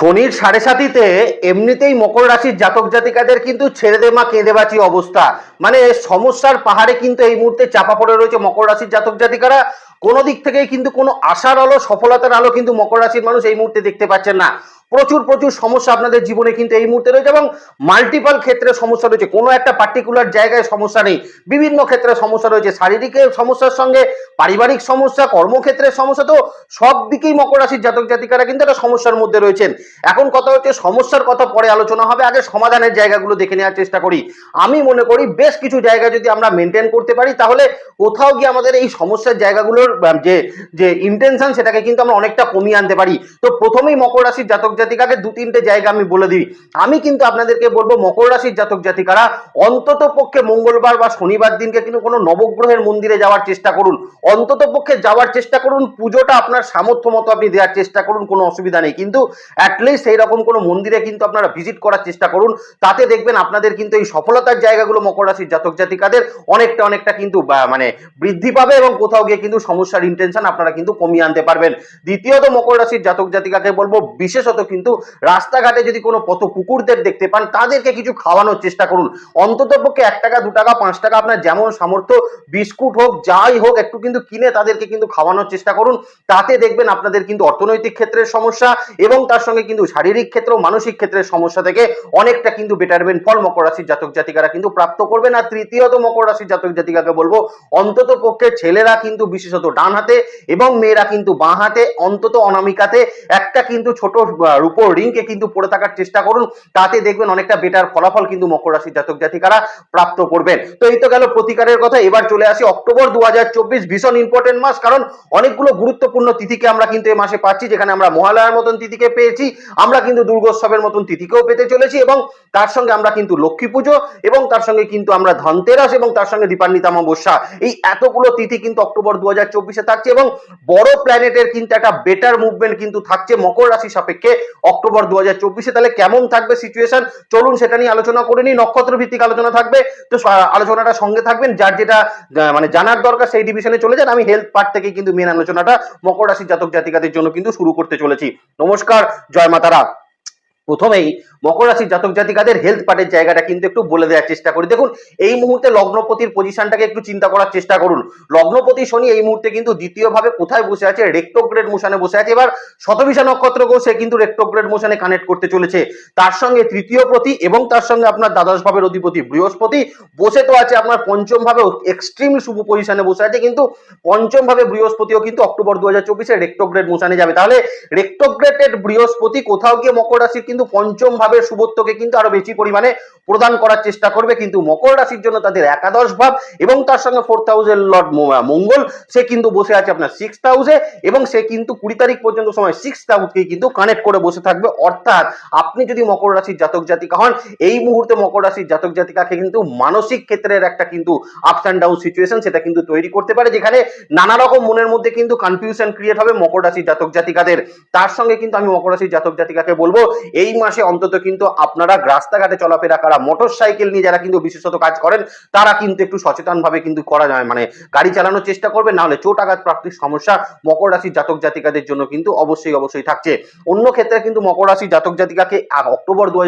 শনির সাড়ে সাতিতে এমনিতেই মকর রাশির জাতক জাতিকাদের কিন্তু ছেড়ে দে মা, কেঁদে বাঁচি অবস্থা। মানে সমস্যার পাহাড়ে কিন্তু এই মুহূর্তে চাপা পড়ে রয়েছে মকর রাশির জাতক জাতিকারা। কোনো দিক থেকেই কিন্তু কোনো আশার আলো, সফলতার আলো কিন্তু মকর রাশির মানুষ এই মুহূর্তে দেখতে পাচ্ছেন না। প্রচুর প্রচুর সমস্যা আপনাদের জীবনে কিন্তু এই মুহূর্তে রয়েছে এবং মাল্টিপাল ক্ষেত্রে সমস্যা রয়েছে। কোনো একটা পার্টিকুলার জায়গায় সমস্যা নেই। বিভিন্ন ক্ষেত্রে সমস্যা রয়েছে। শারীরিক সমস্যার সঙ্গে পারিবারিক সমস্যা, কর্মক্ষেত্রের সমস্যা, তো সব দিকেই মকর রাশির জাতক জাতিকারা কিন্তু একটা সমস্যার মধ্যে রয়েছেন। এখন কথা হচ্ছে সমস্যার কথা পরে আলোচনা হবে। আগে সমাধানের জায়গাগুলো দেখে নেওয়ার চেষ্টা করি। আমি মনে করি বেশ কিছু জায়গা যদি আমরা মেনটেন করতে পারি, তাহলে কোথাও গিয়ে আমাদের এই সমস্যার জায়গাগুলোর যে যে ইন্টেনশন সেটাকে কিন্তু আমরা অনেকটা কমিয়ে আনতে পারি। তো প্রথমেই মকর রাশির জাতক জাতিকাকে দু তিনটে জায়গা আমি বলে দিই। আমি কিন্তু আপনাদেরকে বলব, মকর রাশির জাতক জাতিকারা অন্তত পক্ষে মঙ্গলবার বা শনিবার দিনকে কিন্তু কোনো নবগ্রহের মন্দিরে যাওয়ার চেষ্টা করুন। অন্তত পক্ষে যাওয়ার চেষ্টা করুন, পুজোটা আপনার সামর্থ্য মতো আপনি দেওয়ার চেষ্টা করুন, কোনো অসুবিধা নেই। কিন্তু অ্যাটলিস্ট সেই রকম কোনো মন্দিরে কিন্তু আপনারা ভিজিট করার চেষ্টা করুন। তাতে দেখবেন আপনাদের কিন্তু এই সফলতার জায়গাগুলো মকর রাশির জাতক জাতিকাদের অনেকটা অনেকটা কিন্তু মানে বৃদ্ধি পাবে এবং কোথাও গিয়ে কিন্তু সমস্যার ইন্টেনশন আপনারা কিন্তু কমিয়ে আনতে পারবেন। দ্বিতীয়ত মকর রাশির জাতক জাতিকাকে বলব, বিশেষত কিন্তু রাস্তাঘাটে যদি কোনো পথ কুকুরদের দেখতে পান, তাদেরকে কিছু খাওয়ানোর চেষ্টা করুন। অন্তত পক্ষে এক টাকা, দু টাকা, পাঁচ টাকা আপনার যেমন সামর্থ্য, বিস্কুট হোক, যাই হোক, একটু কিন্তু কিনে তাদেরকে কিন্তু খাওয়ানোর চেষ্টা করুন। তাতে দেখবেন আপনাদের কিন্তু অর্থনৈতিক ক্ষেত্রের সমস্যা এবং তার সঙ্গে কিন্তু শারীরিক ক্ষেত্র মানসিক ক্ষেত্রের সমস্যা থেকে অনেকটা কিন্তু বেটারমেন্ট ফল, মকর রাশির জাতক জাতিকারা কিন্তু প্রাপ্ত করবেন। আর তৃতীয়ত মকর রাশির জাতক জাতিকাকে বলব, অন্তত পক্ষে ছেলেরা কিন্তু বিশেষত ডান হাতে এবং মেয়েরা কিন্তু বাঁ হাতে অন্তত অনামিকাতে একটা কিন্তু ছোট রূপোর রিংকে কিন্তু পরে থাকার চেষ্টা করুন, তাতে দেখবেন অনেকটা বেটার ফলাফল কিন্তু মকর রাশির জাতক জাতিকারা প্রাপ্ত করবেন। তো এই তো গেল প্রতিকারের কথা, এবার চলে আসি অক্টোবর দু ভীষণ ইম্পর্টেন্ট মাস, কারণ অনেকগুলো গুরুত্বপূর্ণ তিথিকে আমরা কিন্তু এই মাসে পাচ্ছি, যেখানে আমরা মহালয়ার মতন তিথিকে পেয়েছি, আমরা কিন্তু দুর্গোৎসবের মতন তিথিকেও পেতে চলেছি, এবং তার সঙ্গে আমরা কিন্তু লক্ষ্মী পুজো, এবং তার সঙ্গে কিন্তু আমরা ধনতেরাস, এবং তার সঙ্গে দীপান্বিতা অমাবস্যা এই এতগুলো তিথি কিন্তু অক্টোবর দু হাজার চব্বিশে থাকছে, এবং বড় প্ল্যানেটের কিন্তু একটা বেটার মুভমেন্ট কিন্তু থাকছে মকর রাশি সাপেক্ষে। অক্টোবর দু হাজার চব্বিশে। তাহলে কেমন থাকবে সিচুয়েশন চলুন সেটা নিয়ে আলোচনা করে নিই। নক্ষত্র ভিত্তিক আলোচনা থাকবে। তো আলোচনাটা সঙ্গে থাকবেন। যার যেটা মানে জানার দরকার সেই ডিভিশনে চলে যান। আমি হেলথ পার্ট থেকে কিন্তু মেন আলোচনাটা মকর রাশি জাতক জাতিকাদের জন্য কিন্তু শুরু করতে চলেছি। নমস্কার, জয় মাতারা। প্রথমেই মকর রাশির জাতক জাতিকাদের হেলথ পার্টের জায়গাটা কিন্তু একটু বলে দেওয়ার চেষ্টা করি। দেখুন, এই মুহূর্তে লগ্নপতির পজিশনটাকে একটু চিন্তা করার চেষ্টা করুন। লগ্নপতি শনি এই মুহূর্তে কিন্তু দ্বিতীয়ভাবে কোথায় বসে আছে? রেক্টোগ্রেড মোশনে বসে আছে। এবার শতবিশা নক্ষত্রকেও সে কিন্তু রেক্টোগ্রেড মোশনে কানেক্ট করতে চলেছে। তার সঙ্গে তৃতীয় প্রতি এবং তার সঙ্গে আপনার দ্বাদশ ভাবের অধিপতি বৃহস্পতি বসে তো আছে আপনার পঞ্চম ভাবে এক্সট্রিম শুভ পজিশনে বসে আছে। কিন্তু পঞ্চম ভাবে বৃহস্পতিও কিন্তু অক্টোবর দু হাজার চব্বিশে রেক্টোগ্রেড মোশনে যাবে। তাহলে রেক্টোগ্রেটেড বৃহস্পতি কোথাও গিয়ে মকর রাশির কিন্তু পঞ্চম ভাবের শুভত্বকে কিন্তু আরও বেশি পরিমাণে প্রদান করার চেষ্টা করবে। কিন্তু মকর রাশির জন্য তাদের একাদশ ভাব এবং তার সঙ্গে ফোর্থ হাউসের লর্ড মঙ্গল, সে কিন্তু বসে আছে আপনার সিক্স হাউসে এবং সে কিন্তু কুড়ি তারিখ পর্যন্ত সময় সিক্স হাউসকে কিন্তু কানেক্ট করে বসে থাকবে। অর্থাৎ আপনি যদি মকর রাশির জাতক জাতিকা হন, এই মুহূর্তে মকর রাশির জাতক জাতিকাকে কিন্তু মানসিক ক্ষেত্রের একটা কিন্তু আপস অ্যান্ড ডাউন সিচুয়েশন সেটা কিন্তু তৈরি করতে পারে, যেখানে নানা রকম মনের মধ্যে কিন্তু কনফিউশন ক্রিয়েট হবে মকর রাশির জাতক জাতিকাদের। তার সঙ্গে কিন্তু আমি মকর রাশির জাতক জাতিকাকে বলব, এই মাসে অন্তত কিন্তু আপনারা রাস্তাঘাটে চলাফেরা করা মোটর সাইকেল নিয়ে যারা কিন্তু বিশেষত কাজ করেন, তারা কিন্তু একটু সচেতন ভাবে কিন্তু করা যায়। মানে গাড়ি চালানোর চেষ্টা করবেন না হলে চোট আঘাত প্রাপ্তির সমস্যা মকর রাশির জাতক জাতিকাদের জন্য কিন্তু অবশ্যই অবশ্যই থাকছে। অন্য ক্ষেত্রে কিন্তু মকর রাশির জাতক জাতিকাকে অক্টোবর দু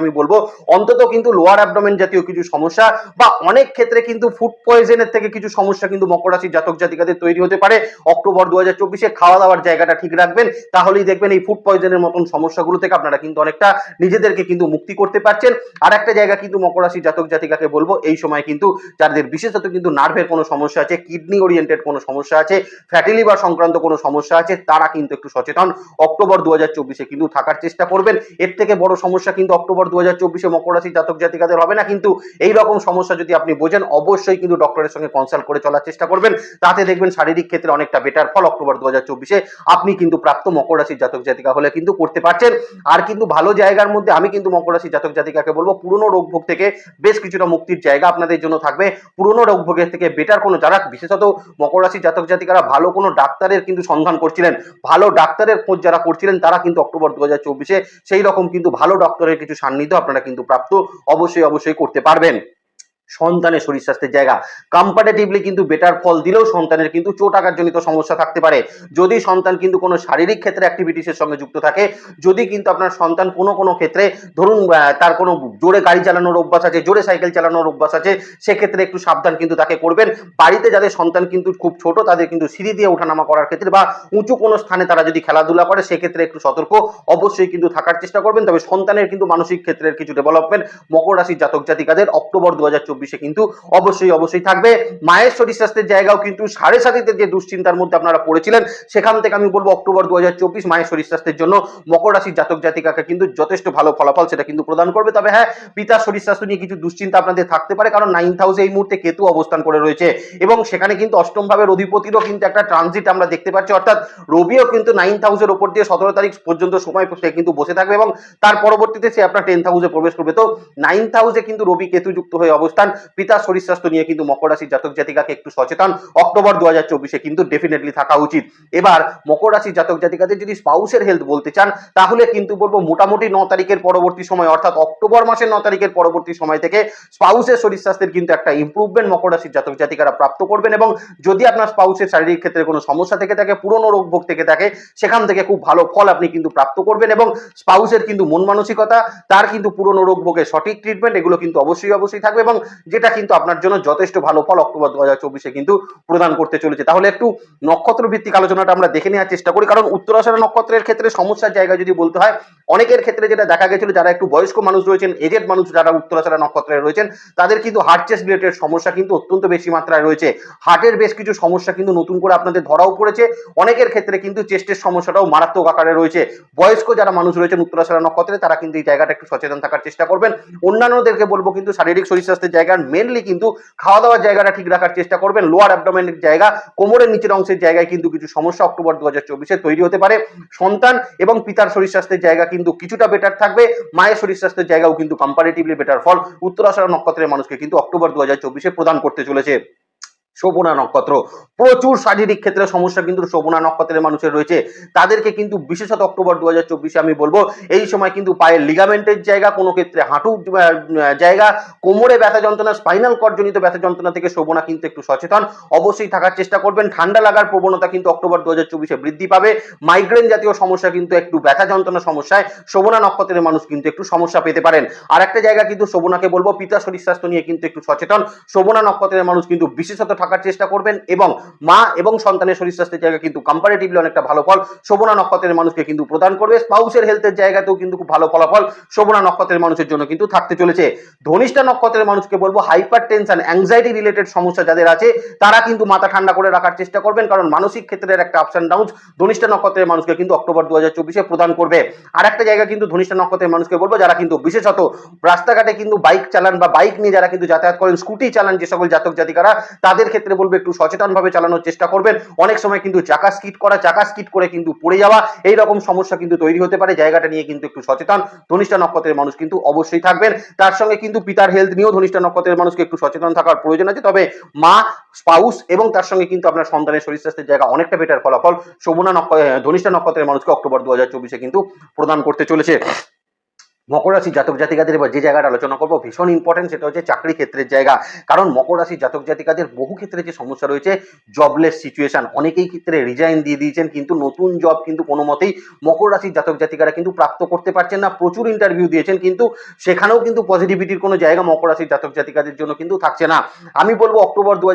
আমি বলব, অন্তত কিন্তু লোয়ার অ্যাবডোমেন জাতীয় কিছু সমস্যা বা অনেক ক্ষেত্রে কিন্তু ফুড পয়জনের থেকে কিছু সমস্যা কিন্তু মকর রাশির জাতক জাতিকাদের তৈরি হতে পারে। অক্টোবর দু হাজার খাওয়া দাওয়ার জায়গাটা ঠিক রাখবেন, তাহলেই দেখবেন এই ফুড পয়জনের মতন সমস্যাগুলো থেকে আপনারা কিন্তু অনেকটা নিজেদেরকে কিন্তু মুক্তি করতে পারছেন। আর একটা জায়গা কিন্তু মকর রাশির জাতক জাতিকাকে বলব, এই সময় কিন্তু যাদের বিশেষত কিন্তু নার্ভের কোনো সমস্যা আছে, কিডনি ওরিয়েন্টেড কোনো সমস্যা আছে, ফ্যাটি লিভার সংক্রান্ত কোনো সমস্যা আছে, তারা কিন্তু একটু সচেতন। অক্টোবর দু হাজার চব্বিশে কিন্তু থাকার চেষ্টা করবেন। এর থেকে বড় সমস্যা কিন্তু অক্টোবর দু হাজার চব্বিশে মকর রাশির জাতক জাতিকাদের হবে না, কিন্তু এই রকম সমস্যা যদি আপনি বোঝেন, অবশ্যই কিন্তু ডক্টরের সঙ্গে কনসাল্ট করে চলার চেষ্টা করবেন। তাতে দেখবেন শারীরিক ক্ষেত্রে অনেকটা বেটার ফল অক্টোবর দু হাজার চব্বিশে আপনি কিন্তু প্রাপ্ত মকর রাশির জাতক জাতিকা হলে কিন্তু করতে পারছেন। আর কিন্তু ভালো জায়গার মধ্যে আমি কিন্তু মকর রাশি জাতক জাতিকাকে বলব, পুরনো রোগ ভোগ থেকে বেশ কিছুটা মুক্তির জায়গা আপনাদের জন্য থাকবে। পুরনো রোগ ভোগের থেকে বেটার কোনো যারা, বিশেষত মকর রাশি জাতক জাতিকারা ভালো কোনো ডাক্তারের কিন্তু সন্ধান করছিলেন, ভালো ডাক্তারের খোঁজ যারা করছিলেন, তারা কিন্তু অক্টোবর দু হাজার সেই রকম কিন্তু ভালো ডক্টরের কিছু সান্নিধ্য আপনারা কিন্তু প্রাপ্ত অবশ্যই অবশ্যই করতে পারবেন। সন্তানের শরীর স্বাস্থ্যের জায়গা। কম্পারেটিভলি কিন্তু বেটার ফল দিলেও সন্তানের কিন্তু চোট আঘাতজনিত সমস্যা থাকতে পারে। যদি সন্তান কিন্তু কোনো শারীরিক ক্ষেত্রে অ্যাক্টিভিটিসের সঙ্গে যুক্ত থাকে, যদি কিন্তু আপনার সন্তান কোনো কোনো ক্ষেত্রে ধরুন তার কোনো জোরে গাড়ি চালানোর অভ্যাস আছে, জোরে সাইকেল চালানোর অভ্যাস আছে, সেক্ষেত্রে একটু সাবধান কিন্তু তাকে করবেন। বাড়িতে যাদের সন্তান কিন্তু খুব ছোট, তাদের কিন্তু সিঁড়ি দিয়ে ওঠানামা করার ক্ষেত্রে বা উঁচু কোনো স্থানে তারা যদি খেলাধুলা করে, সেক্ষেত্রে একটু সতর্ক। অবশ্যই কিন্তু থাকার চেষ্টা করবেন। তবে সন্তানের কিন্তু মানসিক ক্ষেত্রের কিছু ডেভেলপমেন্ট মকর রাশির জাতক জাতিকাদের অক্টোবর দু হাজার চব্বিশ চব্বিশে কিন্তু অবশ্যই অবশ্যই থাকবে। মায়ের শরীর স্বাস্থ্যের জায়গাও কিন্তু সাড়ে সাতিতে যে দুশ্চিন্তার মধ্যে আপনারা পড়েছিলেন, সেখান থেকে আমি বলব অক্টোবর দু হাজার চব্বিশ মায়ের শরীর স্বাস্থ্যের জন্য মকর রাশির জাতক জাতিকাকে কিন্তু যথেষ্ট ভালো ফলাফল সেটা কিন্তু প্রদান করবে। তবে হ্যাঁ পিতার শরীর স্বাস্থ্য নিয়ে কিছু দুশ্চিন্তা আপনাদের থাকতে পারে, কারণ নাইন্থ হাউসে এই মুহূর্তে কেতু অবস্থান করে রয়েছে এবং সেখানে কিন্তু অষ্টম ভাবের অধিপতিরও কিন্তু একটা ট্রানজিট আমরা দেখতে পাচ্ছি। অর্থাৎ রবিও কিন্তু নাইন্থ হাউসের ওপর দিয়ে সতেরো তারিখ পর্যন্ত সময় সে কিন্তু বসে থাকবে এবং তার পরবর্তীতে সে আপনার টেন্থ হাউসে প্রবেশ করবে। তো নাইন্থ হাউসে কিন্তু রবি কেতু যুক্ত হয়ে অবস্থান পিতার শরীর স্বাস্থ্য নিয়ে কিন্তু মকর রাশির জাতক জাতিকাকে একটু সচেতন। অক্টোবর দু হাজার চব্বিশে কিন্তু ডেফিনেটলি থাকা উচিত। এবার মকর রাশির জাতক জাতিকাদের যদি স্পাউসের হেলথ বলতে চান, তাহলে কিন্তু বলব মোটামুটি ন তারিখের পরবর্তী সময়, অর্থাৎ অক্টোবর মাসের ন তারিখের পরবর্তী সময় থেকে স্পাউসের শরীর স্বাস্থ্যের কিন্তু একটা ইম্প্রুভমেন্ট মকর রাশির জাতক জাতিকারা প্রাপ্ত করবেন এবং যদি আপনার স্পাউসের শারীরিক ক্ষেত্রে কোনো সমস্যা থেকে থাকে, পুরনো রোগ ভোগ থেকে থাকে, সেখান থেকে খুব ভালো ফল আপনি কিন্তু প্রাপ্ত করবেন এবং স্পাউসের কিন্তু মন মানসিকতা, তার কিন্তু পুরনো রোগ ভোগের সঠিক ট্রিটমেন্ট এগুলো কিন্তু অবশ্যই অবশ্যই থাকবে এবং যেটা কিন্তু আপনার জন্য যথেষ্ট ভালো ফল অক্টোবর দু হাজার চব্বিশে কিন্তু প্রদান করতে চলেছে। তাহলে একটু নক্ষত্র ভিত্তিক আলোচনাটা আমরা দেখে নেওয়ার চেষ্টা করি, কারণ উত্তরাষাঢ়া নক্ষত্রের ক্ষেত্রে সমস্যার জায়গা যদি বলতে হয়, অনেকের ক্ষেত্রে যেটা দেখা গেছিল, যারা একটু বয়স্ক মানুষ রয়েছেন এজেড মানুষ যারা উত্তরাষাঢ়া নক্ষত্রে রয়েছেন, তাদের কিন্তু হার্ট চেস্ট রিলেটেড সমস্যা কিন্তু অত্যন্ত বেশি মাত্রায় রয়েছে। হার্টের বেশ কিছু সমস্যা কিন্তু নতুন করে আপনাদের ধরাও পড়েছে। অনেকের ক্ষেত্রে কিন্তু চেস্টের সমস্যাটাও মারাত্মক আকারে রয়েছে। বয়স্ক যারা মানুষ রয়েছেন উত্তরাষাঢ়া নক্ষত্রে, তারা কিন্তু এই জায়গাটা একটু সচেতন থাকার চেষ্টা করবেন। অন্যান্যদেরকে বলব কিন্তু শারীরিক শরীর স্বাস্থ্যের জায়গার মেনলি কিন্তু খাওয়া দাওয়ার জায়গাটা ঠিক রাখার চেষ্টা করবেন। লোয়ার অ্যাবডোমেনের জায়গা, কোমরের নিচের অংশের জায়গায় কিন্তু কিছু সমস্যা অক্টোবর দু হাজার চব্বিশে তৈরি হতে পারে। সন্তান এবং পিতার শরীর স্বাস্থ্যের জায়গা কিন্তু কিছুটা বেটার থাকবে। মায়ের শরীর স্বাস্থ্যের জায়গাও কিন্তু কম্পারেটিভলি বেটার ফল, উত্তরাষাঢ়া নক্ষত্রের মানুষকে কিন্তু অক্টোবর দু হাজার চব্বিশে প্রদান করতে চলেছে। শোভনা নক্ষত্র। প্রচুর শারীরিক ক্ষেত্রে সমস্যা কিন্তু শোভনা নক্ষত্রের মানুষের রয়েছে। তাদেরকে কিন্তু বিশেষত অক্টোবর দু হাজার আমি বলব, এই সময় কিন্তু পায়ের লিগামেন্টের জায়গা, কোনো ক্ষেত্রে হাঁটু জায়গা, কোমরে ব্যথা যন্ত্রণা স্পাইনাল কর্ডজনিত ব্যথা যন্ত্রণা থেকে শোভনা কিন্তু একটু সচেতন। অবশ্যই থাকার চেষ্টা করবেন। ঠান্ডা লাগার প্রবণতা কিন্তু অক্টোবর দু বৃদ্ধি পাবে। মাইগ্রেন জাতীয় সমস্যা কিন্তু একটু ব্যথা যন্ত্রণা সমস্যায় শোভনা নক্ষত্রের মানুষ কিন্তু একটু সমস্যা পেতে পারেন। আর একটা জায়গা কিন্তু শোভনাকে বলব, পিতা শরীর স্বাস্থ্য নিয়ে কিন্তু একটু সচেতন। শোভনা নক্ষত্রের মানুষ কিন্তু বিশেষত থাকার চেষ্টা করবেন এবং মা এবং সন্তানের শরীর স্বাস্থ্যের জায়গা কিন্তু কম্পারেটিভলি অনেকটা ভালো ফল। শোভনা নক্ষত্রের মানুষকে কিন্তু প্রদান করবে। স্পাউসের হেলথের জায়গাতেও কিন্তু খুব ভালো ফলাফল শোভনা নক্ষত্রের মানুষের জন্য কিন্তু থাকতে চলেছে। ধনিষ্ঠা নক্ষত্রের মানুষকে বলব হাইপার টেনশন অ্যাংজাইটি রিলেটেড সমস্যা যাদের আছে, তারা কিন্তু মাথা ঠান্ডা করে রাখার চেষ্টা করবেন। কারণ মানসিক ক্ষেত্রের একটা আপস অ্যান্ড ডাউন ধনিষ্ঠা নক্ষত্রের মানুষকে কিন্তু অক্টোবর দু হাজার চব্বিশে প্রদান করবে। আর একটা জায়গা কিন্তু ধনিষ্ঠা নক্ষত্রের মানুষকে বলব, যারা কিন্তু বিশেষত রাস্তাঘাটে কিন্তু বাইক চালান বা বাইক নিয়ে যারা কিন্তু যাতায়াত করেন স্কুটি চালান যে সকল জাতক জাতিকারা, তাদের ক্ষেত্রে বলব একটু সচেতনভাবে চালানোর চেষ্টা করবেন। অনেক সময় কিন্তু চাকা স্কিট করা, চাকা স্কিট করে কিন্তু পড়ে যাওয়া, এই রকম সমস্যা কিন্তু তৈরি হতে পারে। জায়গাটা নিয়ে কিন্তু একটু সচেতন। ধনিষ্ঠা নক্ষত্রের মানুষ কিন্তু অবশ্যই থাকবেন। তার সঙ্গে কিন্তু পিতার হেলথ নিয়েও ধনিষ্ঠা নক্ষত্রের মানুষকে একটু সচেতন থাকার প্রয়োজন আছে। তবে মা স্পাউস এবং তার সঙ্গে কিন্তু আপনার সন্তানের শরীর স্বাস্থ্যের জায়গা অনেকটা বেটার ফলাফল শোভনা নক্ষত্র ধনিষ্ঠা নক্ষত্রের মানুষকে অক্টোবর দু হাজার চব্বিশে কিন্তু প্রদান করতে চলেছে। মকর রাশি জাতক জাতিকাদের এবার যে জায়গাটা আলোচনা করব, ভীষণ ইম্পর্টেন্ট সেটা হচ্ছে চাকরি ক্ষেত্রের জায়গা। কারণ মকর রাশি জাতক জাতিকাদের বহু ক্ষেত্রে যে সমস্যা রয়েছে জবলেস সিচুয়েশন অনেকেই ক্ষেত্রে রিজাইন দিয়ে দিয়েছেন, কিন্তু নতুন জব কিন্তু কোনো মতেই মকর রাশির জাতক জাতিকারা কিন্তু প্রাপ্ত করতে পারছেন না। প্রচুর ইন্টারভিউ দিয়েছেন, কিন্তু সেখানেও কিন্তু পজিটিভিটির কোনো জায়গা মকর রাশির জাতক জাতিকাদের জন্য কিন্তু থাকছে না। আমি বলব অক্টোবর দু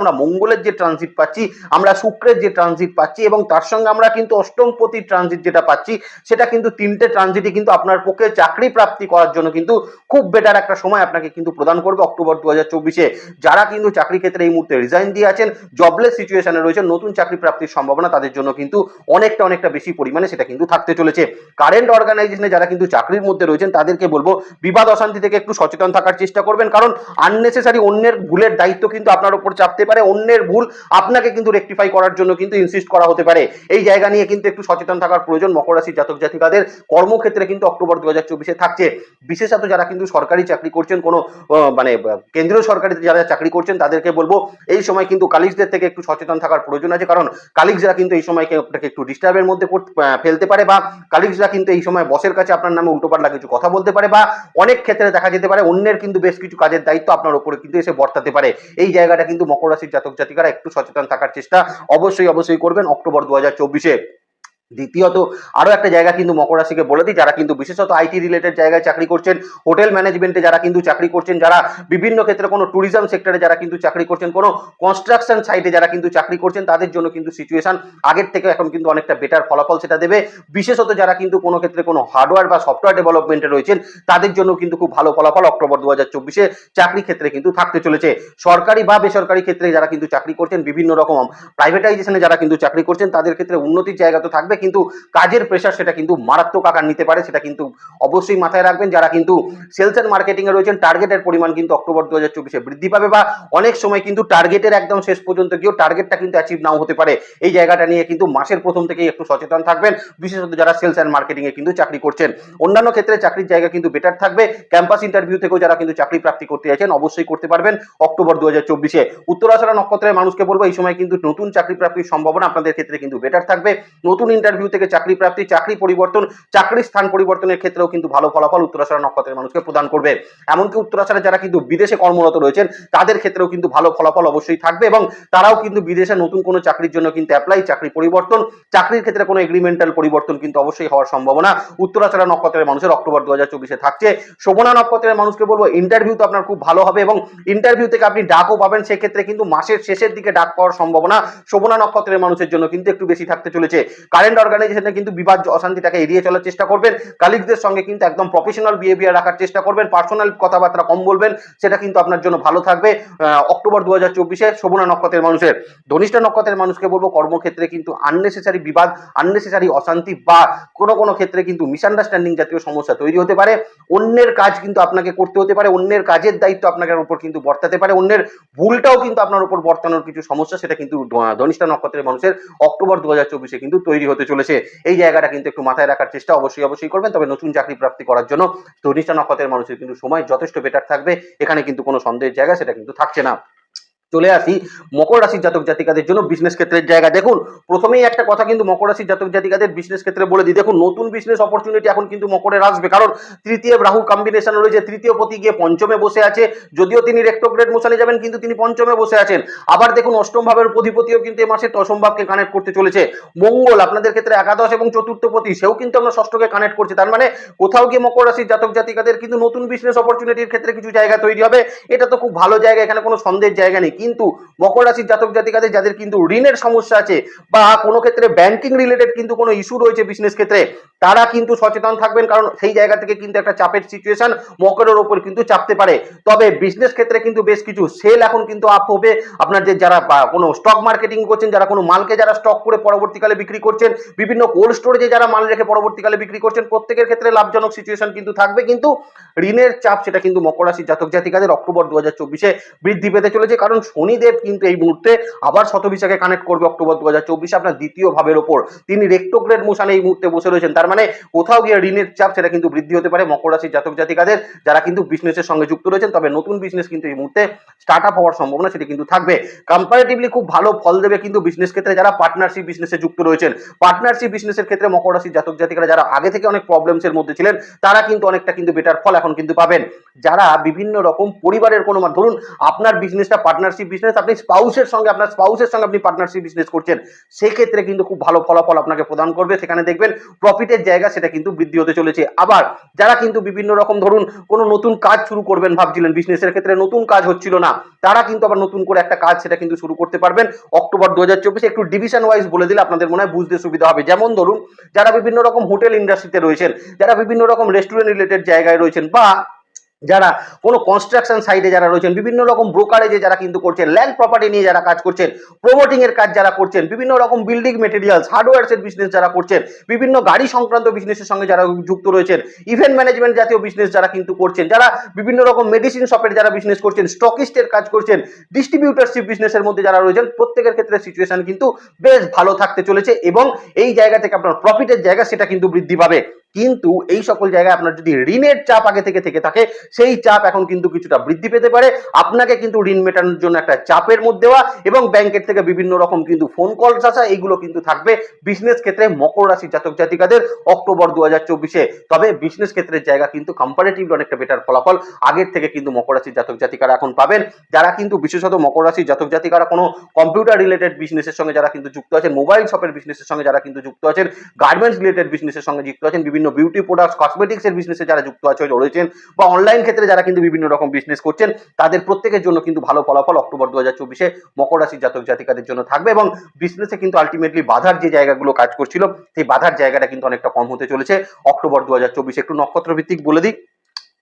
আমরা মঙ্গলের যে ট্রানজিট পাচ্ছি, আমরা শুক্রের যে ট্রানজিট পাচ্ছি, এবং তার সঙ্গে আমরা কিন্তু অষ্টমপতির ট্রানজিট যেটা পাচ্ছি, সেটা কিন্তু তিনটে ট্রানজিটই কিন্তু আপনার পক্ষে চাকরি প্রাপ্তি করার জন্য কিন্তু খুব বেটার একটা সময় আপনাকে কিন্তু প্রদান করবে অক্টোবর দু হাজার চব্বিশে। যারা কিন্তু চাকরি ক্ষেত্রে এই মুহূর্তে রিজাইন দিয়ে আছেন জবলেস সিচুয়েশনে রয়েছে, নতুন চাকরি প্রাপ্তির সম্ভাবনা তাদের জন্য কিন্তু অনেকটা অনেকটা বেশি পরিমাণে সেটা কিন্তু থাকতে চলেছে। কারেন্ট অর্গানাইজেশনে যারা কিন্তু চাকরির মধ্যে রয়েছেন, তাদেরকে বলব, বিবাদ অশান্তি থেকে একটু সচেতন থাকার চেষ্টা করবেন, কারণ আননেসেসারি অন্যের ভুলের দায়িত্ব কিন্তু আপনার উপর চাপতে পারে, অন্যের ভুল আপনাকে কিন্তু রেকটিফাই করার জন্য কিন্তু ইনসিস্ট করা হতে পারে। এই জায়গা নিয়ে কিন্তু একটু সচেতন থাকার প্রয়োজন মকর রাশির জাতক জাতিকাদের। কর্মক্ষেত্রে কিন্তু অক্টোবর দু হাজার চব্বিশ চব্বিশে থাকছে। বিশেষত যারা কিন্তু সরকারি চাকরি করছেন, কোনো মানে কেন্দ্রীয় সরকারিতে যারা চাকরি করছেন, তাদেরকে বলব, এই সময় কিন্তু কালিগসদের থেকে একটু সচেতন থাকার প্রয়োজন আছে। কারণ কালিগসরা কিন্তু এই সময়কে আপনাকে একটু ডিস্টার্বের মধ্যে ফেলতে পারে বা কালিগসরা কিন্তু এই সময় বসের কাছে আপনার নামে উল্টোপাল্টা কিছু কথা বলতে পারে বা অনেক ক্ষেত্রে দেখা যেতে পারে অন্যের কিন্তু বেশ কিছু কাজের দায়িত্ব আপনার উপরে কিন্তু এসে বর্তাতে পারে। এই জায়গাটা কিন্তু মকর রাশির জাতক জাতিকারা একটু সচেতন থাকার চেষ্টা অবশ্যই অবশ্যই করবেন। অক্টোবর দু হাজার চব্বিশে। দ্বিতীয়ত, আরও একটা জায়গা কিন্তু মকর রাশিকে বলে দিই, যারা কিন্তু বিশেষত আইটি রিলেটেড জায়গায় চাকরি করছেন হোটেল ম্যানেজমেন্টে যারা কিন্তু চাকরি করছেন, যারা বিভিন্ন ক্ষেত্রে কোনো ট্যুরিজম সেক্টরে যারা কিন্তু চাকরি করছেন, কোনো কনস্ট্রাকশন সাইটে যারা কিন্তু চাকরি করছেন, তাদের জন্য কিন্তু সিচুয়েশন আগের থেকে এখন কিন্তু অনেকটা বেটার ফলাফল সেটা দেবে। বিশেষত যারা কিন্তু কোনো ক্ষেত্রে কোনো হার্ডওয়্যার বা সফটওয়্যার ডেভেলপমেন্টে রয়েছেন, তাদের জন্য কিন্তু খুব ভালো ফলাফল অক্টোবর দু হাজার চব্বিশে চাকরি ক্ষেত্রে কিন্তু থাকতে চলেছে। সরকারি বা বেসরকারি ক্ষেত্রে যারা কিন্তু চাকরি করছেন, বিভিন্ন রকম প্রাইভেটাইজেশনে যারা কিন্তু চাকরি করছেন, তাদের ক্ষেত্রে উন্নতির জায়গা তো থাকবে কিন্তু কাজের প্রেশার সেটা কিন্তু মারাত্মক আকার নিতে পারে, সেটা কিন্তু অবশ্যই মাথায় রাখবেন। যারা কিন্তু সেলস এন্ড মার্কেটিং এ রয়েছেন টার্গেটের পরিমাণ কিন্তু অক্টোবর দু হাজার বৃদ্ধি পাবে বা অনেক সময় কিন্তু টার্গেটের একদম শেষ পর্যন্ত গিয়েও টার্গেটটা কিন্তু অ্যাচিভ নাও হতে পারে। এই জায়গাটা নিয়ে কিন্তু মাসের প্রথম থেকেই একটু সচেতন থাকবেন। বিশেষত যারা সেলস এন্ড মার্কেটিং এ কিন্তু চাকরি করছেন। অন্যান্য ক্ষেত্রে চাকরির জায়গা কিন্তু বেটার থাকবে। ক্যাম্পাস ইন্টারভিউ থেকেও যারা কিন্তু চাকরি প্রাপ্তি করতে চাইছেন অবশ্যই করতে পারবেন অক্টোবর দু হাজার চব্বিশে। উত্তরাচড়া নক্ষত্রের মানুষকে বলব, এই সময় কিন্তু নতুন চাকরি প্রাপ্তির সম্ভাবনা আপনাদের ক্ষেত্রে কিন্তু বেটার থাকবে। নতুন ইন্টারভিউ থেকে চাকরি প্রাপ্তি, চাকরি পরিবর্তন চাকরির স্থান পরিবর্তনের ক্ষেত্রেও কিন্তু ভালো ফলাফল উত্তরাচড়া নক্ষত্রের মানুষকে প্রদান করবে। এমনকি উত্তরাচড়া যারা কিন্তু বিদেশে কর্মরত রয়েছেন, তাদের ক্ষেত্রেও কিন্তু ভালো ফলাফল অবশ্যই থাকবে এবং তারাও কিন্তু বিদেশে নতুন কোনো চাকরির জন্য কিন্তু অ্যাপ্লাই চাকরি পরিবর্তন, চাকরির ক্ষেত্রে কোনো এগ্রিমেন্টাল পরিবর্তন কিন্তু অবশ্যই হওয়ার সম্ভাবনা উত্তরাচড়া নক্ষত্রের মানুষের অক্টোবর দু হাজার চব্বিশে থাকছে। শোভনা নক্ষত্রের মানুষকে বলব ইন্টারভিউ তো আপনার খুব ভালো হবে এবং ইন্টারভিউ থেকে আপনি ডাকও পাবেন, সেক্ষেত্রে কিন্তু মাসের শেষের দিকে ডাক পাওয়ার সম্ভাবনা শোভনা নক্ষত্রের মানুষের জন্য কিন্তু একটু বেশি থাকতে চলেছে। কারেন্ট অর্গানাইজেশনে কিন্তু বিবাদ অশান্তিটাকে এড়িয়ে চলার চেষ্টা করবেন। কালিগদের সঙ্গে কিন্তু একদম প্রফেশনাল বিহেভিয়ার রাখার চেষ্টা করবেন। পার্সোনাল কথাবার্তা কম বলবেন, সেটা কিন্তু আপনার জন্য ভালো থাকবে। অক্টোবর দু হাজার চব্বিশে শোভনা নক্ষত্রের মানুষের। ধনিষ্ঠ নক্ষত্রের মানুষকে বলব, কর্মক্ষেত্রে কিন্তু আননেসেসারি বিবাদ আননেসেসারি অশান্তি বা কোনো কোনো ক্ষেত্রে কিন্তু মিসআন্ডারস্ট্যান্ডিং জাতীয় সমস্যা তৈরি হতে পারে। অন্যের কাজ কিন্তু আপনাকে করতে হতে পারে, অন্যের কাজের দায়িত্ব আপনার উপর কিন্তু বর্তাতে পারে। অন্যের ভুলটাও কিন্তু আপনার উপর বর্তানোর কিছু সমস্যা, সেটা কিন্তু ধনিষ্ঠ নক্ষত্রের মানুষের অক্টোবর দু হাজার চব্বিশে কিন্তু তৈরি হতে চলেছে। এই জায়গাটা কিন্তু একটু মাথায় রাখার চেষ্টা অবশ্যই অবশ্যই করবেন। তবে নতুন চাকরি প্রাপ্তি করার জন্য ধনিষ্ঠ নক্ষত্রের মানুষের কিন্তু সময় যথেষ্ট বেটার থাকবে। এখানে কিন্তু কোনো সন্দেহের জায়গা সেটা কিন্তু থাকছে না। চলে আসি মকর রাশির জাতক জাতিকাদের জন্য বিজনেস ক্ষেত্রের জায়গা। দেখুন, প্রথমেই একটা কথা কিন্তু মকর রাশির জাতক জাতিকাদের বিজনেস ক্ষেত্রে বলে দিই। দেখুন, নতুন বিজনেস অপরচুনিটি এখন কিন্তু মকরের আসবে। কারণ তৃতীয় রাহু কম্বিনেশন রয়েছে। তৃতীয় পতি গিয়ে পঞ্চমে বসে আছে। যদিও তিনি রেক্টোগ্রেড মোশনে যাবেন, কিন্তু তিনি পঞ্চমে বসে আছেন। আবার দেখুন, অষ্টম ভাবের অধিপতিও কিন্তু এ মাসে দশম ভাবকে কানেক্ট করতে চলেছে। মঙ্গল আপনাদের ক্ষেত্রে একাদশ এবং চতুর্থ পতি, সেও কিন্তু আমরা ষষ্ঠকে কানেক্ট করছে। তার মানে কোথাও গিয়ে মকর রাশির জাতক জাতিকাদের কিন্তু নতুন বিজনেস অপরচুনিটির ক্ষেত্রে কিছু জায়গা তৈরি হবে। এটা তো খুব ভালো জায়গা, এখানে কোনো সন্দেহের জায়গা নেই। কিন্তু মকর রাশির জাতক জাতিকাদের যাদের কিন্তু ঋণের সমস্যা আছে বা কোনো ক্ষেত্রে ব্যাংকিং রিলেটেড কিন্তু কোনো ইস্যু রয়েছে বিজনেস ক্ষেত্রে, তারা কিন্তু সচেতন থাকবেন কারণ সেই জায়গা থেকে কিন্তু একটা চাপের সিচুয়েশন মকরের ওপর কিন্তু চাপতে পারে। তবে বিজনেস ক্ষেত্রে কিন্তু বেশ কিছু সেল এখন কিন্তু আপ হবে। আপনার যে যারা কোনো স্টক মার্কেটিং করছেন, যারা কোনো মালকে যারা স্টক করে পরবর্তীকালে বিক্রি করছেন, বিভিন্ন কোল্ড স্টোরেজে যারা মাল রেখে পরবর্তীকালে বিক্রি করছেন, প্রত্যেকের ক্ষেত্রে লাভজনক সিচুয়েশন কিন্তু থাকবে। কিন্তু ঋণের চাপ সেটা কিন্তু মকর রাশির জাতক জাতিকাদের অক্টোবর দু হাজার চব্বিশে বৃদ্ধি পেতে চলেছে। কারণ শনিদেব কিন্তু এই মুহূর্তে আবার শতবিশাকে কানেক্ট করবে অক্টোবর দু হাজার চব্বিশে আপনার দ্বিতীয় ভাবের ওপর। তিনি রেক্টোগ্রেড মোশানে এই মুহূর্তে বসে রয়েছেন। তার মানে কোথাও গিয়ে ঋণের চাপ সেটা কিন্তু বৃদ্ধি হতে পারে মকর রাশির জাতক জাতিকাদের যারা কিন্তু বিজনেসের সঙ্গে যুক্ত রয়েছেন। তবে নতুন বিজনেস কিন্তু এই মুহূর্তে স্টার্ট আপ হওয়ার সম্ভাবনা সেটি কিন্তু থাকবে। কম্পারেটিভলি খুব ভালো ফল দেবে কিন্তু বিজনেস ক্ষেত্রে যারা পার্টনারশিপ বিজনেসে যুক্ত রয়েছেন। পার্টনারশিপ বিজনেসের ক্ষেত্রে মকর রাশির জাতক জাতিকারা যারা আগে থেকে অনেক প্রবলেমস এর মধ্যে ছিলেন, তারা কিন্তু অনেকটা কিন্তু বেটার ফল এখন কিন্তু পাবেন। যারা বিভিন্ন রকম পরিবারের কোনো ধরুন আপনার বিজনেসটা পার্টনারশিপ বিজনেস আপনি স্পাউসের সঙ্গে, আপনার স্পাউসের সঙ্গে আপনি পার্টনারশিপ বিজনেস করছেন, সেক্ষেত্রে কিন্তু খুব ভালো ফলাফল আপনাকে প্রদান করবে। সেখানে দেখবেন প্রফিটের জায়গা সেটা কিন্তু বৃদ্ধি হতে চলেছে। আবার যারা কিন্তু বিভিন্ন রকম ধরুন কোনো নতুন কাজ শুরু করবেন ভাবছিলেন বিজনেসের ক্ষেত্রে নতুন কাজ হচ্ছিল না, তারা কিন্তু আবার নতুন করে একটা কাজ সেটা কিন্তু শুরু করতে পারবেন। অক্টোবর দু একটু ডিভিশন ওয়াইজ বলে দিলে আপনাদের মনে হয় বুঝতে সুবিধা হবে। যেমন ধরুন, যারা বিভিন্ন রকম হোটেল ইন্ডাস্ট্রিতে রয়েছেন, যারা বিভিন্ন রকম রেস্টুরেন্ট রিলেটেড জায়গায় রয়েছেন বা যারা কোনো কনস্ট্রাকশন সাইডে যারা রয়েছেন, বিভিন্ন রকম ব্রোকারেজে যারা কিন্তু করছেন ল্যান্ড প্রপার্টি নিয়ে যারা কাজ করছেন প্রমোটিং এর কাজ যারা করছেন, বিভিন্ন রকম বিল্ডিং মেটেরিয়ালস হার্ডওয়্যারস এর বিজনেস যারা করছেন, বিভিন্ন গাড়ি সংক্রান্ত বিজনেসের সঙ্গে যারা যুক্ত রয়েছেন ইভেন্ট ম্যানেজমেন্ট জাতীয় বিজনেস যারা কিন্তু করছেন, যারা বিভিন্ন রকম মেডিসিন শপের যারা বিজনেস করছেন স্টকিস্টের কাজ করছেন ডিস্ট্রিবিউটারশিপ বিজনেসের মধ্যে যারা রয়েছেন, প্রত্যেকের ক্ষেত্রে সিচুয়েশন কিন্তু বেশ ভালো থাকতে চলেছে এবং এই জায়গা থেকে আপনার প্রফিটের জায়গা সেটা কিন্তু বৃদ্ধি পাবে। কিন্তু এই সকল জায়গায় আপনার যদি ঋণের চাপ আগে থেকে থেকে থাকে, সেই চাপ এখন কিন্তু কিছুটা বৃদ্ধি পেতে পারে। আপনাকে কিন্তু ঋণ মেটানোর জন্য একটা চাপের মধ্যে দেওয়া এবং ব্যাংকের থেকে বিভিন্ন রকম কিন্তু ফোন কলস আসা, এইগুলো কিন্তু থাকবে বিজনেস ক্ষেত্রে মকর রাশি জাতক জাতিকাদের অক্টোবর দু হাজার চব্বিশে। তবে বিজনেস ক্ষেত্রের জায়গা কিন্তু কম্পারেটিভলি অনেকটা বেটার ফলাফল আগের থেকে কিন্তু মকর রাশির জাতক জাতিকারা এখন পাবেন। যারা কিন্তু বিশেষত মকর রাশির জাতক জাতিকারা কোনো কম্পিউটার রিলেটেড বিজনেসের সঙ্গে যারা কিন্তু যুক্ত আছেন মোবাইল শপের বিজনেসের সঙ্গে যারা কিন্তু যুক্ত আছেন গার্মেন্টস রিলেটেড বিজনেসের সঙ্গে যুক্ত আছেন, বিভিন্ন বিউটি প্রোডাক্টস কসমেটিক্স এর বিজনেসে যারা যুক্ত আছে, রয়েছেন বা অনলাইন ক্ষেত্রে যারা কিন্তু বিভিন্ন রকম বিজনেস করছেন, তাদের প্রত্যেকের জন্য কিন্তু ভালো ফলাফল অক্টোবর দু হাজার চব্বিশে মকর রাশির জাতক জাতিকাদের জন্য থাকবে এবং বিজনেসে কিন্তু আলটিমেটলি বাধার যে জায়গাগুলো কাজ করছিল, সেই বাধার জায়গাটা কিন্তু অনেকটা কম হতে চলেছে। অক্টোবর দু হাজার চব্বিশে একটু নক্ষত্র ভিত্তিক বলে দিই।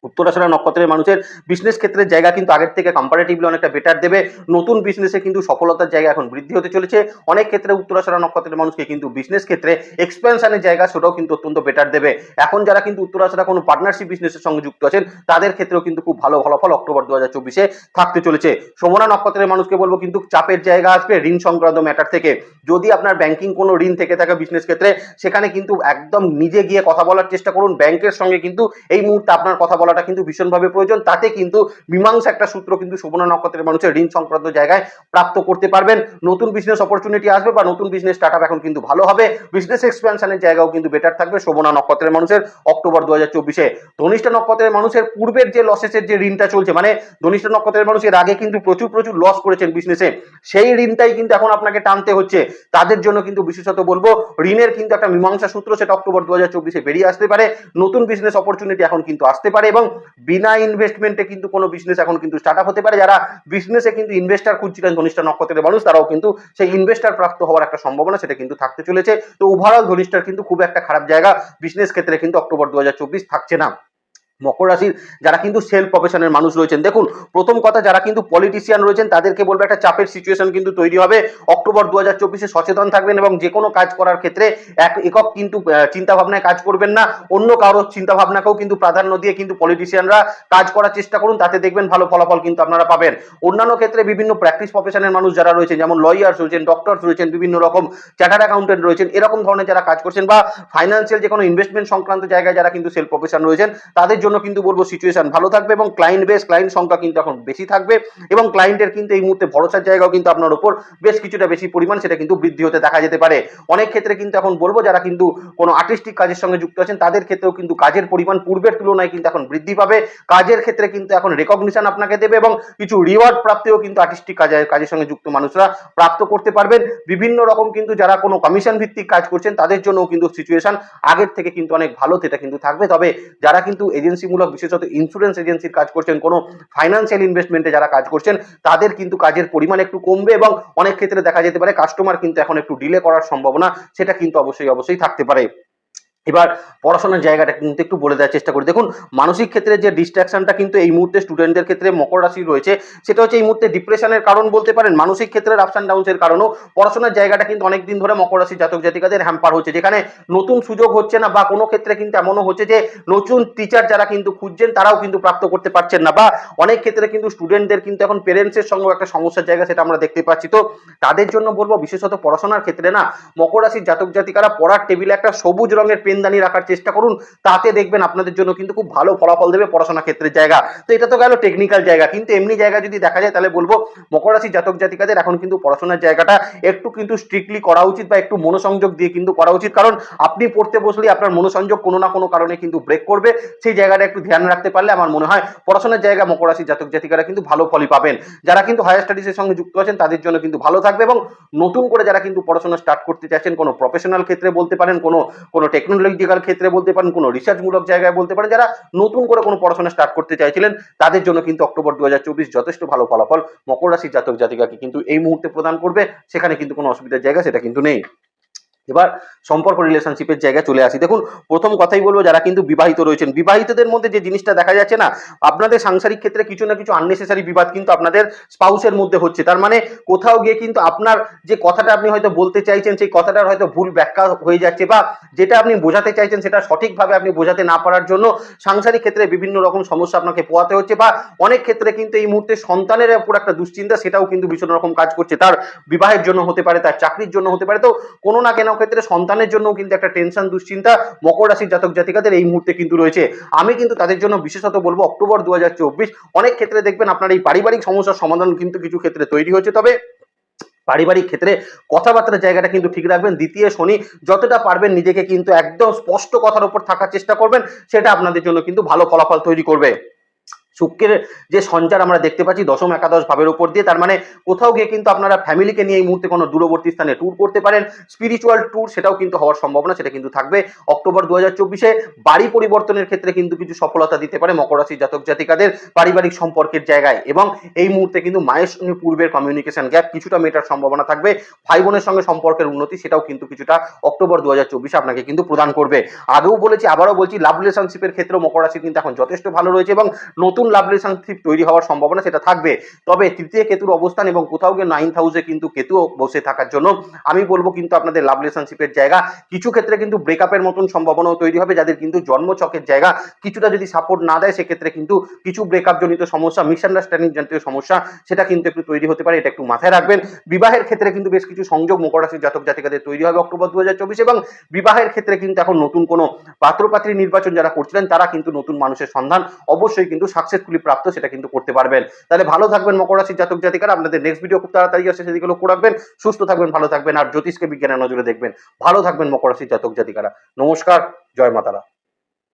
উত্তরাশারা নক্ষত্রের মানুষের বিজনেস ক্ষেত্রের জায়গা কিন্তু আগের থেকে কম্পারেটিভলি অনেকটা বেটার দেবে। নতুন বিজনেসে কিন্তু সফলতার জায়গা এখন বৃদ্ধি হতে চলেছে। অনেক ক্ষেত্রে উত্তরাশারা নক্ষত্রের মানুষকে কিন্তু বিজনেস ক্ষেত্রে এক্সপেনশনের জায়গা সেটাও কিন্তু অত্যন্ত বেটার দেবে। এখন যারা কিন্তু উত্তরাশারা কোনো পার্টনারশিপ বিজনেসের সঙ্গে যুক্ত আছেন, তাদের ক্ষেত্রেও কিন্তু খুব ভালো ফলাফল অক্টোবর দু হাজার চব্বিশে থাকতে চলেছে। সোমনা নক্ষত্রের মানুষকে বলব কিন্তু চাপের জায়গা আসবে ঋণ সংক্রান্ত ম্যাটার থেকে। যদি আপনার ব্যাংকিং কোনো ঋণ থেকে থাকে বিজনেস ক্ষেত্রে, সেখানে কিন্তু একদম নিজে গিয়ে কথা বলার চেষ্টা করুন। ব্যাংকের সঙ্গে কিন্তু এই মুহূর্তে আপনার কথা বলাটা কিন্তু ভীষণভাবে প্রয়োজন। তাতে কিন্তু মীমাংসা একটা সূত্র কিন্তু সুবর্ণ নক্ষত্রের মানুষের ঋণ সংক্রান্ত জায়গায় প্রাপ্ত করতে পারবেন। নতুন বিজনেস অপরচুনিটি আসবে বা নতুন বিজনেস স্টার্ট এখন কিন্তু ভালো হবে। বিজনেস এক্সপেনশনের জায়গাও কিন্তু বেটার থাকবে শোভনা নক্ষত্রের মানুষের। অক্টোবর দু হাজার চব্বিশে ধনিষ্ঠ নক্ষত্রের মানুষের পূর্বের যে লসেসের যে ঋণটা চলছে মানে ধনিষ্ঠ নক্ষত্রের মানুষের আগে কিন্তু প্রচুর প্রচুর লস করেছেন বিজনেসে সেই ঋণটাই কিন্তু এখন আপনাকে টানতে হচ্ছে। তাদের জন্য কিন্তু বিশেষত বলব, ঋণের কিন্তু একটা মীমাংসা সূত্র সেটা অক্টোবর দু হাজার চব্বিশে বেরিয়ে আসতে পারে। নতুন বিজনেস অপরচুনিটি এখন কিন্তু আসতে পারে এবং বিনা ইনভেস্টমেন্টে কিন্তু কোনো বিজনেস এখন কিন্তু স্টার্ট আপ হতে পারে। যারা বিজনেসে কিন্তু ইনভেস্টার খুঁজছিলেন ধনিষ্ঠ নক্ষত্রের মানুষ, তারাও কিন্তু সেই ইনভেস্টার প্রাপ্ত হওয়ার একটা সম্ভাবনা সেটা কিন্তু থাকতে চলেছে। তো ওভারঅল ধনিষ্ঠার কিন্তু খুব একটা খারাপ জায়গা। বিজনেস ক্ষেত্রে কিন্তু অক্টোবর দু হাজার চব্বিশ থাকছে না। মকর রাশির যারা কিন্তু সেলফ প্রফেশনের মানুষ রয়েছেন। দেখুন, প্রথম কথা যারা কিন্তু পলিটিশিয়ান রয়েছেন, তাদেরকে বলব একটা চাপের সিচুয়েশন কিন্তু তৈরি হবে। অক্টোবর দু হাজার চব্বিশে সচেতন থাকবেন এবং যে কোনো কাজ করার ক্ষেত্রে এক একক কিন্তু চিন্তাভাবনায় কাজ করবেন না। অন্য কারোর চিন্তাভাবনাকেও কিন্তু প্রাধান্য দিয়ে কিন্তু পলিটিশিয়ানরা কাজ করার চেষ্টা করুন, তাতে দেখবেন ভালো ফলাফল কিন্তু আপনারা পাবেন। অন্যান্য ক্ষেত্রে বিভিন্ন প্র্যাকটিস প্রফেশনের মানুষ যারা রয়েছেন, যেমন লয়ার্স রয়েছেন ডক্টরস রয়েছেন, বিভিন্ন রকম চার্টার্ড অ্যাকাউন্টেন্ট রয়েছেন, এরকম ধরনের যারা কাজ করছেন বা ফাইন্যান্সিয়াল যে কোনো ইনভেস্টমেন্ট সংক্রান্ত জায়গায় যারা কিন্তু সেলফ প্রফেশন রয়েছেন, তাদের জন্য কিন্তু বলব সিচুয়েশন ভালো থাকবে এবং ক্লায়েন্ট বেস ক্লায়েন্ট সংখ্যা কিন্তু এখন বেশি থাকবে এবং ক্লায়েন্টের কিন্তু এই মুহূর্তে ভরসার জায়গাও কিন্তু আপনার উপর বেশ কিছুটা বেশি পরিমাণ সেটা কিন্তু বৃদ্ধি হতে দেখা যেতে পারে। অনেক ক্ষেত্রে কিন্তু এখন বলব যারা কিন্তু কোনো আর্টিস্টিক কাজের সঙ্গে যুক্ত আছেন, তাদের ক্ষেত্রেও কিন্তু কাজের পরিমাণ পূর্বের তুলনায় কিন্তু এখন বৃদ্ধি পাবে। কাজের ক্ষেত্রে কিন্তু এখন রেকগনিশন আপনাকে দেবে এবং কিছু রিওয়ার্ড প্রাপ্তিও কিন্তু আর্টিস্টিক কাজের কাজের সঙ্গে যুক্ত মানুষরা প্রাপ্ত করতে পারবেন। বিভিন্ন রকম কিন্তু যারা কোনো কমিশন ভিত্তিক কাজ করছেন, তাদের জন্যও কিন্তু সিচুয়েশন আগের থেকে কিন্তু অনেক ভালো, সেটা কিন্তু থাকবে। তবে যারা কিন্তু এজেন্সিমূলক বিশেষত ইন্স্যুরেন্স এজেন্সির কাজ করছেন, কোনো ফাইন্যান্সিয়াল ইনভেস্টমেন্টে যারা কাজ করছেন, তাদের কিন্তু কাজের পরিমাণ একটু কমবে এবং অনেক ক্ষেত্রে দেখা যেতে পারে কাস্টমার কিন্তু এখন একটু ডিলে করার সম্ভাবনা, সেটা কিন্তু অবশ্যই অবশ্যই থাকতে পারে। এবার পড়াশোনার জায়গাটা কিন্তু একটু বলে দেওয়ার চেষ্টা করি। দেখুন, মানসিক ক্ষেত্রে যে ডিস্ট্রাকশনটা কিন্তু এই মুহূর্তে স্টুডেন্টদের ক্ষেত্রে মকর রাশি রয়েছে, সেটা হচ্ছে এই মুহূর্তে ডিপ্রেশনের কারণ বলতে পারেন, মানসিক ক্ষেত্রে আপস অ্যান্ড ডাউনসের কারণেও। পড়াশোনার জায়গাটা কিন্তু অনেক দিন ধরে মকর রাশি জাতক জাতিকাদের হ্যাম্পার হচ্ছে, যেখানে নতুন সুযোগ হচ্ছে না বা কোনো ক্ষেত্রে কিন্তু এমনও হচ্ছে যে, নতুন টিচার যারা কিন্তু খুঁজছেন, তারাও কিন্তু প্রাপ্ত করতে পারছেন না বা অনেক ক্ষেত্রে কিন্তু স্টুডেন্টদের কিন্তু এখন পেরেন্টসের সঙ্গে একটা সমস্যার জায়গা সেটা আমরা দেখতে পাচ্ছি। তো তাদের জন্য বলব, বিশেষত পড়াশোনার ক্ষেত্রে না, মকর রাশির জাতক জাতিকারা পড়ার টেবিলে একটা সবুজ রঙের পেনদানি রাখার চেষ্টা করুন, তাতে দেখবেন আপনাদের জন্য কিন্তু খুব ভালো ফলাফল দেবে পড়াশোনা ক্ষেত্রের জায়গা। তো এটা তো গেল টেকনিক্যাল জায়গা, কিন্তু এমনি জায়গা যদি দেখা যায় তাহলে বলব মকর রাশি জাতক জাতিকাদের এখন কিন্তু পড়াশোনার জায়গাটা একটু কিন্তু স্ট্রিক্টলি করা উচিত বা একটু মনোসংযোগ দিয়ে কিন্তু করা উচিত। কারণ আপনি পড়তে বসলে আপনার মনোসংযোগ কোনো না কোনো কারণে কিন্তু ব্রেক করবে। সেই জায়গাটা একটু ধ্যান রাখতে পারলে আমার মনে হয় পড়াশোনার জায়গা মকর রাশি জাতক জাতিকারা কিন্তু ভালো ফলই পাবেন। যারা কিন্তু হায়ার স্টাডিজের সঙ্গে যুক্ত আছেন তাদের জন্য কিন্তু ভালো থাকবে এবং নতুন করে যারা কিন্তু পড়াশোনা স্টার্ট করতে চাইছেন, কোনো প্রফেশনাল ক্ষেত্রে বলতে পারেন, কোনো কোনো টেকনোলজিক্যাল ক্ষেত্রে বলতে পারেন, কোনো রিসার্চমূলক জায়গায় বলতে পারেন, যারা নতুন করে কোনো পড়াশোনা স্টার্ট করতে চাইছিলেন, তাদের জন্য কিন্তু অক্টোবর দু হাজার চব্বিশ যথেষ্ট ভালো ফলাফল মকর রাশির জাতক জাতিকাকে কিন্তু এই মুহূর্তে প্রদান করবে। সেখানে কিন্তু কোনো অসুবিধার জায়গা সেটা কিন্তু নেই। এবার সম্পর্ক রিলেশনশিপের জায়গায় চলে আসি। দেখুন, প্রথম কথাই বলব, যারা কিন্তু বিবাহিত রয়েছেন, বিবাহিতদের মধ্যে যে জিনিসটা দেখা যাচ্ছে না, আপনাদের সাংসারিক ক্ষেত্রে কিছু না কিছু আননেসেসারি বিবাদ কিন্তু আপনাদের স্পাউসের মধ্যে হচ্ছে। তার মানে কোথাও গিয়ে কিন্তু আপনার যে কথাটা আপনি হয়তো বলতে চাইছেন, সেই কথাটার হয়তো ভুল ব্যাখ্যা হয়ে যাচ্ছে বা যেটা আপনি বোঝাতে চাইছেন, সেটা সঠিকভাবে আপনি বোঝাতে না পারার জন্য সাংসারিক ক্ষেত্রে বিভিন্ন রকম সমস্যা আপনাকে পোয়াতে হচ্ছে বা অনেক ক্ষেত্রে কিন্তু এই মুহূর্তে সন্তানের উপর একটা দুশ্চিন্তা, সেটাও কিন্তু ভীষণ রকম কাজ করছে। তার বিবাহের জন্য হতে পারে, তার চাকরির জন্য হতে পারে। তো কোনো না কেন ক্ষেত্রে সন্তানের জন্য কিন্তু একটা টেনশন দুশ্চিন্তা, মকর রাশির জাতক জাতিকাদের এই মুহূর্তে কিন্তু রয়েছে। আমি কিন্তু তাদের জন্য বিশেষত বলব অক্টোবর দু হাজার চব্বিশ, অনেক ক্ষেত্রে দেখবেন আপনার এই পারিবারিক সমস্যার সমাধান কিন্তু কিছু ক্ষেত্রে তৈরি হয়েছে তবে পারিবারিক ক্ষেত্রে কথাবার্তার জায়গাটা কিন্তু ঠিক রাখবেন। দ্বিতীয় শনি যতটা পারবেন নিজেকে কিন্তু একদম স্পষ্ট কথার উপর থাকার চেষ্টা করবেন, সেটা আপনাদের জন্য কিন্তু ভালো ফলাফল তৈরি করবে। শুক্রের যে সঞ্চার আমরা দেখতে পাচ্ছি দশম একাদশ ভাবের উপর দিয়ে, তার মানে কোথাও গিয়ে কিন্তু আপনারা ফ্যামিলিকে নিয়ে এই মুহূর্তে কোনো দূরবর্তী স্থানে ট্যুর করতে পারেন। স্পিরিচুয়াল ট্যুর সেটাও কিন্তু হওয়ার সম্ভাবনা, সেটা কিন্তু থাকবে। অক্টোবর দু চব্বিশে বাড়ি পরিবর্তনের ক্ষেত্রে কিন্তু কিছু সফলতা দিতে পারে মকর রাশির জাতক জাতিকাদের পারিবারিক সম্পর্কের জায়গায়। এবং এই মুহূর্তে কিন্তু মায়ের সঙ্গে পূর্বের কমিউনিকেশন গ্যাপ কিছুটা মেটার সম্ভাবনা থাকবে। ভাই বোনের সঙ্গে সম্পর্কের উন্নতি সেটাও কিন্তু কিছুটা অক্টোবর দু আপনাকে কিন্তু প্রদান করবে। আগেও বলেছি, আবারও বলছি লাভ রিলেশনশিপের ক্ষেত্রেও মকর রাশি কিন্তু এখন যথেষ্ট ভালো রয়েছে এবং নতুন লাভ রিলেশনশিপ তৈরি হওয়ার সম্ভাবনা সেটা থাকবে। তবে তৃতীয় কেতুর অবস্থান এবং কোথাও গিয়ে নাইন্থ হাউসে কিন্তু কেতু বসে থাকার জন্য আমি বলব কিন্তু আপনাদের লাভ রিলেশনশিপের জায়গা কিছু ক্ষেত্রে কিন্তু ব্রেকআপের মতন সম্ভাবনাও তৈরি হবে, যাদের কিন্তু জন্মচকের জায়গা কিছুটা যদি সাপোর্ট না দেয়, সেক্ষেত্রে কিন্তু কিছু ব্রেকআপ জনিত সমস্যা মিসআন্ডারস্ট্যান্ডিং জনিত সমস্যা সেটা কিন্তু একটু তৈরি হতে পারে, এটা একটু মাথায় রাখবেন। বিবাহের ক্ষেত্রে কিন্তু বেশ কিছু সংযোগ মকর রাশির জাতক জাতিকাদের তৈরি হবে অক্টোবর দু হাজার চব্বিশ এবং বিবাহের ক্ষেত্রে কিন্তু এখন নতুন কোনো পাত্রপাত্রী নির্বাচন যারা করছিলেন, তারা কিন্তু নতুন মানুষের সন্ধান অবশ্যই কিন্তু সাকসেসফুলি প্রাপ্ত, সেটা কিন্তু করতে পারবেন। তাহলে ভালো থাকবেন, মকর রাশির জাতক জাতিকারা। আপনাদের নেক্সট ভিডিও খুব তাড়াতাড়ি আসছে, সেদিকে লক্ষ্য রাখবেন। সুস্থ থাকবেন, ভালো থাকবেন, আর জ্যোতিষকে বিজ্ঞানের নজরে দেখবেন। ভালো থাকবেন, মকর রাশির জাতক জাতিকারা। নমস্কার, জয় মাতারা।